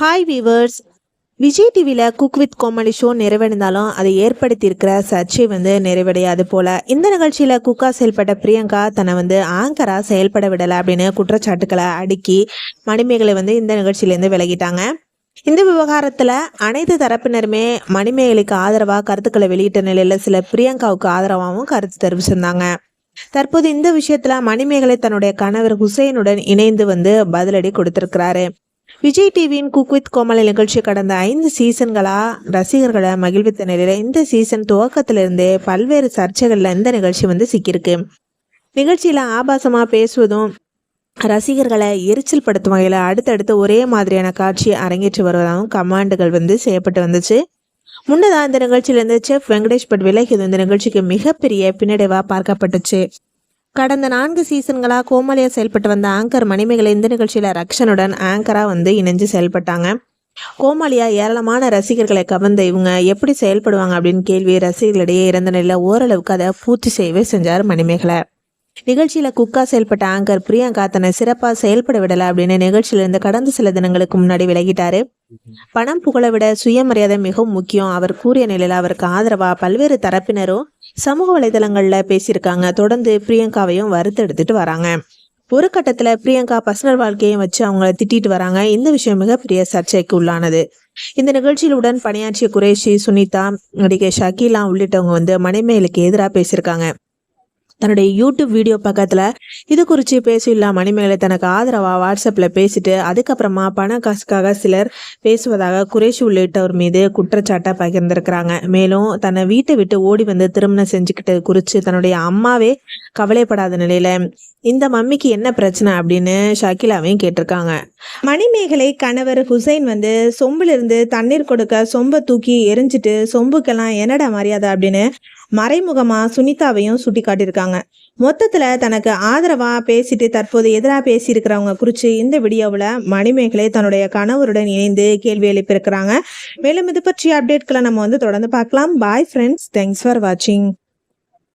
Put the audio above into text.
Hi viewers Vijay டிவியில் cook with comedy show நிறைவடைந்தாலும் அதை ஏற்படுத்தியிருக்கிற சர்ச்சை வந்து நிறைவடையாது போல. இந்த நிகழ்ச்சியில் குக்கா செயல்பட்ட பிரியங்கா தன்னை வந்து ஆங்கராக செயல்பட விடலை அப்படின்னு குற்றச்சாட்டுக்களை அடுக்கி மணிமேகலை வந்து இந்த நிகழ்ச்சியிலேருந்து விலகிட்டாங்க. இந்த விவகாரத்தில் அனைத்து தரப்பினருமே மணிமேகலைக்கு ஆதரவாக கருத்துக்களை வெளியிட்ட நிலையில் சில பிரியங்காவுக்கு ஆதரவாகவும் கருத்து தெரிவிச்சிருந்தாங்க. தற்போது இந்த விஷயத்துல மணிமேகலை தன்னுடைய கணவர் ஹுசைனுடன் இணைந்து வந்து பதிலடி கொடுத்திருக்கிறாரு. விஜய் டிவியின் குக் வித் கோமலை நிகழ்ச்சி கடந்த ஐந்து சீசன்களா ரசிகர்களை மகிழ்வித்த நிலையில இந்த சீசன் துவக்கத்திலிருந்தே பல்வேறு சர்ச்சைகள்ல இந்த நிகழ்ச்சி வந்து சிக்கியிருக்கு. நிகழ்ச்சியில ஆபாசமா பேசுவதும் ரசிகர்களை எரிச்சல் படுத்தும் வகையில் அடுத்தடுத்து ஒரே மாதிரியான காட்சி அரங்கேற்றி வருவதாகவும் கமாண்டுகள் வந்து செய்யப்பட்டு வந்துச்சு. முன்னதா இந்த நிகழ்ச்சியிலிருந்து செஃப் வெங்கடேஷ் பட் விலகியது இந்த நிகழ்ச்சிக்கு மிகப்பெரிய பின்னடைவா பார்க்கப்பட்டுச்சு. கடந்த நான்கு சீசன்களாக கோமாளியா செயல்பட்டு வந்த ஆங்கர் மணிமேகலை இந்த நிகழ்ச்சியில் ரக்ஷனுடன் ஆங்கராக வந்து இணைஞ்சு செயல்பட்டாங்க. கோமாளியா ஏராளமான ரசிகர்களை கவர்ந்த இவங்க எப்படி செயல்படுவாங்க அப்படின்னு கேள்வி ரசிகர்களிடையே இறந்த நிலையில் ஓரளவுக்கு அதை பூர்த்தி செய்யவே செஞ்சார் மணிமேகலை. நிகழ்ச்சியில குக்கா செயல்பட்ட ஆங்கர் பிரியங்கா தன்னை சிறப்பா செயல்பட விடல அப்படின்னு நிகழ்ச்சியில இருந்து கடந்த சில தினங்களுக்கு முன்னாடி விலகிட்டாரு. பணம் புகழை விட சுயமரியாதை மிகவும் முக்கியம். அவர் கூறிய நிலையில அவருக்கு ஆதரவா பல்வேறு தரப்பினரும் சமூக வலைதளங்கள்ல பேசியிருக்காங்க. தொடர்ந்து பிரியங்காவையும் வறுத்தெடுத்துட்டு வராங்க. ஒரு கட்டத்தில் பிரியங்கா பர்சனல் வாழ்க்கையும் வச்சு அவங்கள திட்டிட்டு வராங்க. இந்த விஷயம் மிகப்பெரிய சர்ச்சைக்கு உள்ளானது. இந்த நிகழ்ச்சியில் உடன் பணியாற்றிய குரேஷி சுனிதா நடிகை ஷக்கீலா உள்ளிட்டவங்க வந்து மணிமேலுக்கு எதிராக பேசியிருக்காங்க. தன்னுடைய யூடியூப் வீடியோ பக்கத்தில் இது குறித்து பேசியுள்ள மணிமேகலை தனக்கு ஆதரவாக வாட்ஸ்அப்பில் பேசிட்டு அதுக்கப்புறமா பண காசுக்காக சிலர் பேசுவதாக குறைஷி உள்ளிட்டவர் மீது குற்றச்சாட்டை பகிர்ந்திருக்கிறாங்க. மேலும் தன்னை வீட்டை விட்டு ஓடி வந்து திருமணம் செஞ்சுக்கிட்டது குறித்து தன்னுடைய அம்மாவே கவலைப்படாத நிலையில இந்த மம்மிக்கு என்ன பிரச்சனை அப்படின்னு ஷக்கிலாவையும் கேட்டிருக்காங்க. மணிமேகலை கணவர் ஹுசைன் வந்து சொம்பிலிருந்து தண்ணீர் கொடுக்க சொம்பை தூக்கி எரிஞ்சிட்டு சொம்புக்கெல்லாம் என்னடா மரியாதை அப்படின்னு மறைமுகமா சுனிதாவையும் சுட்டி காட்டியிருக்காங்க மொத்தத்துல தனக்கு ஆதரவா பேசிட்டு தற்போது எதிராக பேசியிருக்கிறவங்க குறித்து இந்த வீடியோவில் மணிமேகலை தன்னுடைய கணவருடன் இணைந்து கேள்வி எழுப்பியிருக்கிறாங்க. மேலும் இது பற்றிய அப்டேட்களை நம்ம வந்து தொடர்ந்து பார்க்கலாம். பாய் ஃப்ரெண்ட்ஸ் தேங்க்ஸ் ஃபார் வாட்சிங்